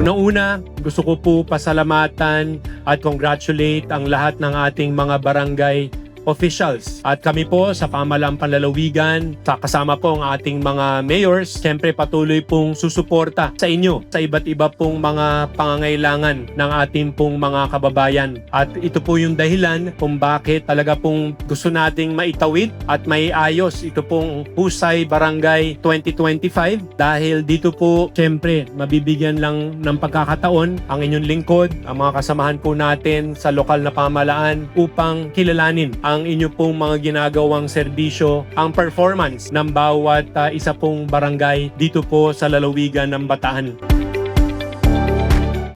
Una-una, gusto ko po pasalamatan at congratulate ang lahat ng ating mga barangay officials. At kami po sa pamalang panlalawigan, sa kasama po ang ating mga mayors, siyempre patuloy pong susuporta sa inyo sa iba't iba pong mga pangangailangan ng ating pong mga kababayan. At ito po yung dahilan kung bakit talaga pong gusto nating maitawid at maiayos ito pong Husay Barangay 2025 dahil dito po siyempre mabibigyan lang ng pagkakataon ang inyong lingkod, ang mga kasamahan po natin sa lokal na pamalaan upang kilalanin ang inyo pong mga ginagawang serbisyo, ang performance ng bawat ah, isa pong barangay dito po sa lalawigan ng Bataan.